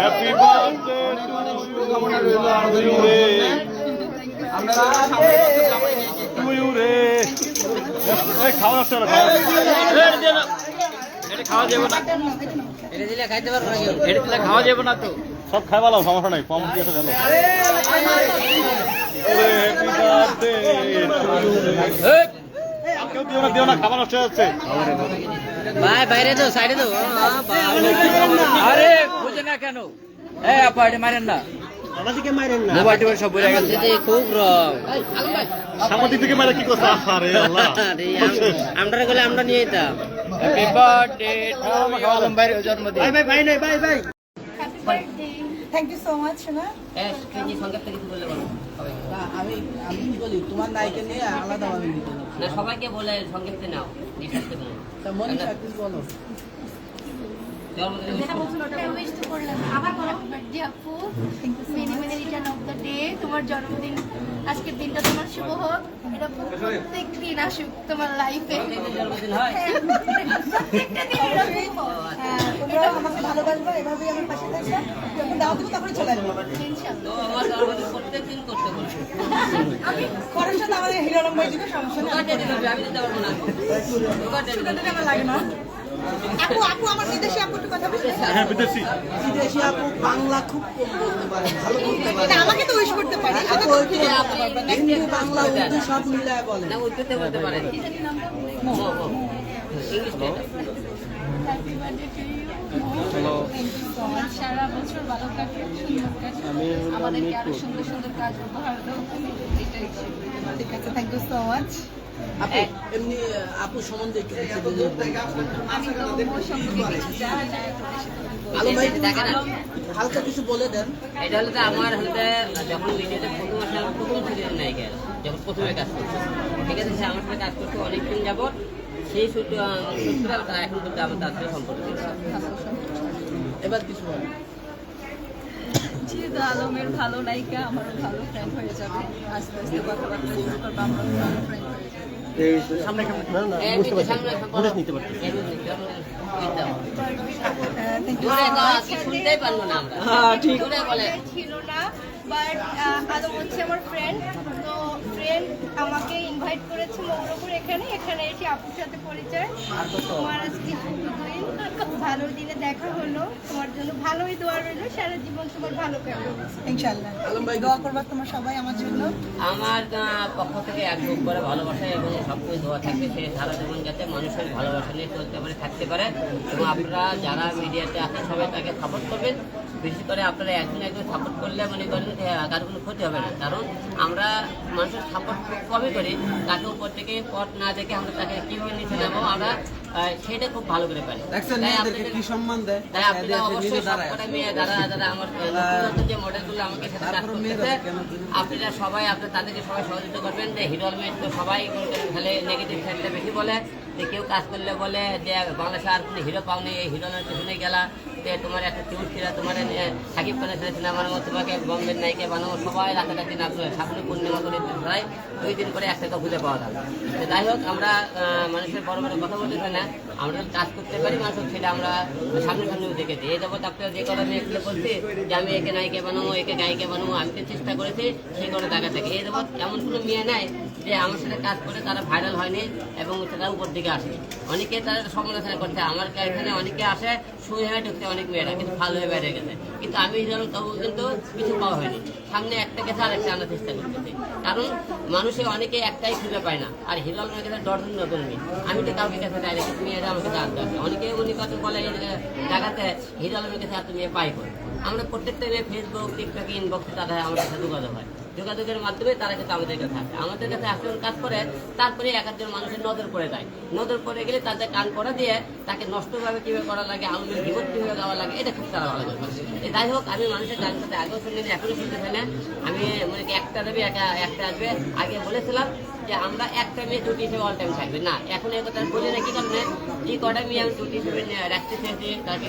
Happy খাওয়া আসছে না সব খাই ভালো সমস্যা নাই কম দিয়ে গেল দিও না দিও না খাবার আসতে যাচ্ছে ভাই বাইরে তো সাইডে তো আরে বুঝে না কেন। এ আপা এটা মারেন না। আমরা গেলে নিয়ে যেতাম। জন্মদিন থ্যাংক ইউ সো মাচ সোনা আমি আমি বলি তোমার নায়িকা নিয়ে আলাদা ভাবে নিতে না সবাইকে বলে সংক্ষেপে নাও নাও তা মনে তুমি বলো। জন্মদিন করলাম আবার বলো। বার্থডে আপু many many return of the day তোমার জন্মদিন আজকের দিনটা তোমার শুভ হোক। এটা প্রত্যেক দিন আসুক তোমার লাইফে জন্মদিন প্রত্যেকটা দিন এরকম হ্যাঁ, তোমরা আমাকে ভালোবাসবে এভাবেই আমার পাশে থাকবে। যখন দাও দেবো তখনই চলে আসব। ইনশাআল্লাহ। তো আমার জন্মদিন প্রত্যেক দিন করতে বলছো। আমি খরচ সাথে আমাদের হিরো নম্বর দিবে সমস্যা দেবে আমি দিতে পারব না। আমার লাগে না। আপু আপু আমার বিদেশি আপু একটু কথা বলতে হ্যাঁ বিদেশি। বিদেশি আপু বাংলা খুব কম বলতে পারে ভালো বলতে পারে। আমাকে তো উইশ করতে পারি আপু ওই হিন্দি বাংলা উর্দু সব মিলায় বলে না উঠতে বলতে পারেন। English Happy birthday to you. সারা বছর ভালো কাটে সুন্দর আমাদেরকে আরও সুন্দর সুন্দর কাজ উপহার দাও। এটাই। ঠিক আছে থ্যাংক ইউ সো মাচ এমনি আপু সম্বন্ধে। হালকা কিছু বলে দেন। এটা হলো আমার হলে যখন মিডিয়াতে প্রথম আসে আমার প্রথম সিরিয়াল নায়িকা যখন প্রথমে কাজ করছে। ঠিক আছে সে আমার সাথে কাজ করছে অনেকদিন যাবত সেই সূত্র এখন কিন্তু আমার তার সাথে সম্পর্ক এবার কিছু বলেন। যেহেতু আলমের ভালো নায়িকা আমারও ভালো ফ্রেন্ড হয়ে যাবে। আস্তে আস্তে কথাবার্তা শুরু করব আমরা ভালো ফ্রেন্ড হয়ে যাবে। না ঠিক। বলে। ছিল না বাট হচ্ছে আমার ফ্রেন্ড তো আমাকে ইনভাইট করেছে মৌরপুর এখানে। এখানে এসে আপুর সাথে পরিচয়। তোমার আজকে ভালো দিনে দেখা হলো। তোমার জন্য ভালোই দোয়া রইল সারা জীবন তোমার ভালো কাটবে ইনশাআল্লাহ। আলম ভাই দোয়া করবা তোমার সবাই আমার জন্য। আমার পক্ষ থেকে এক বুক করে ভালোবাসা এবং সবকিছু দোয়া থাকবে সে সারা জীবন যাতে মানুষের ভালোবাসা নিয়ে চলতে পারে থাকতে পারে। এবং আপনারা যারা মিডিয়াতে আছেন সবাই তাকে সাপোর্ট করবেন। বিশেষ করে আপনারা একজন একজন সাপোর্ট করলে মনে করেন কারও কোনো ক্ষতি হবে না। কারণ আমরা মানুষের সাপোর্ট খুব কমই করি। তাকে উপর থেকে পথ না দেখে আমরা তাকে কীভাবে নিচে নেব আমরা সেটা খুব ভালো করে পারি। কি সম্মান দেয়? তাই আপনারা অবশ্যই সবকটা মেয়ে যারা যারা আমার নতুন নতুন যে মডেলগুলো আমাকে সাথে কাজ করতেছে? আপনারা সবাই আপনার তাদেরকে সবাই সহযোগিতা করবেন যে হিরো আলমের তো সবাই খালি নেগেটিভ সাইডটা বেশি বলে যে কেউ কাজ করলে বলে যে বাংলাদেশে আর কোনো হিরো পাওনি এই হিরো আলমের পিছনে গেলা। তোমার একটা কিউট ছিল, তোমার সাকিব খানের ছেলে সিনেমার মতো তোমাকে বম্বের নায়িকা বানাবো, সবাই রাতারাতি না সামনে পূর্ণিমা করে ধরাই দুই দিন করে এক টাকা খুঁজে পাওয়া যাবে। যাই হোক, আমরা মানুষের বড় বড় কথা বলতে না, আমরা কাজ করতে পারি মানুষের সেটা আমরা সামনে সামনে দেখেছি। এই যাবত আপনারা যে কথা মেয়েগুলো বলছি, যে আমি একে নায়িকা বানাবো, একে গায়িকা বানাবো, আমি তো চেষ্টা করেছি সেই করে দেখা থাকে। এই যাবত এমন কোনো মেয়ে নাই যে আমার সাথে কাজ করে তারা ভাইরাল হয়নি এবং তারা উপর দিকে আসে। অনেকে তারা সমালোচনা করছে, আমার এখানে অনেকে আসে শুয়ে হয়ে ঢুকছে অনেক মেয়েরা কিন্তু ভালো হয়ে বেড়ে গেছে। কিন্তু আমি যেরকম তবু কিন্তু কিছু পাওয়া হয়নি। সামনে একটা গেছে আর একটা আনার চেষ্টা করতেছি। কারণ মানুষে অনেকে একটাই খুঁজে পায় না। আর হিরো আলমের কাছে ডজন নতুন মেয়ে। আমি তো কাউকে কাছে ডাইরেক্ট মেয়েরা আমাকে জানতে হবে। অনেকে উনি কত বলে জায়গাতে হিরো আলমের কাছে এত মেয়ে পাই করে আমরা প্রত্যেকটা মেয়ে ফেসবুক টিকটক ইনবক্সে তারা আমাদের সাথে যোগাযোগ হয়। যোগাযোগের মাধ্যমে তারা কিন্তু আমাদের কাছে আসে। আমাদের কাছে আসলে কাজ করে, তারপরে এক একজন মানুষের নজর পড়ে যায়। নজর পড়ে গেলে তাদের কান করা দিয়ে তাকে নষ্টভাবে কীভাবে করা লাগে আলমের বিপদ কীভাবে গাওয়া লাগে, এটা খুব তারা ভালো করে যাই হোক, আমি মানুষের গান সাথে আগেও শুনিনি এখনও শুনতে না। আমি মানে কি একটা দেবে, একা, একটা আসবে। আগে বলেছিলাম যে আমরা একটা মেয়ে দুটি হিসেবে অল টাইম থাকবে। না, এখন এই কথা বলি না, কি কারণে? যে কটা মেয়ে আমি দুটি হিসেবে রাখতে চেয়েছি তাকে